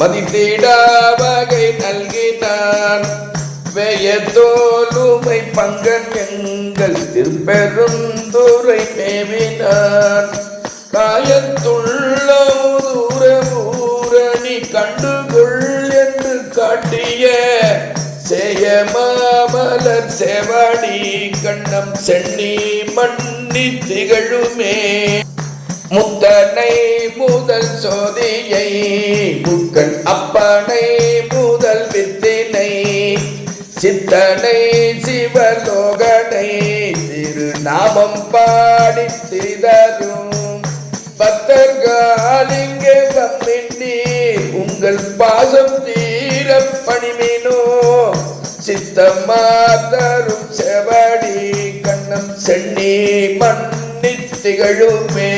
மதித்திடா வகை நல்கினான். வெயத்தோலுமை பங்கன் எங்கள் திருப்பெரும் துறை மேவினான் காயத்துள்ள தூர ஊரணி கண்டுகொள் என்று காட்டிய சேயமாமலர் செவாடி கண்ணம் சென்னி மண்ணி திகழுமே. முத்தனை முதல் சோதியை முக்கன் அப்பனை முதல் வித்தினை சித்தனை சிவலோகனை திருநாமம் பாடி திரிதரும் பக்தர்காலிங்கே வந்தின்றி உங்கள் பாசம் தீர பணிமினோ. சித்தம்மா தரும் செவடி கண்ணம் சென்னி மண்ணி திகழுமே.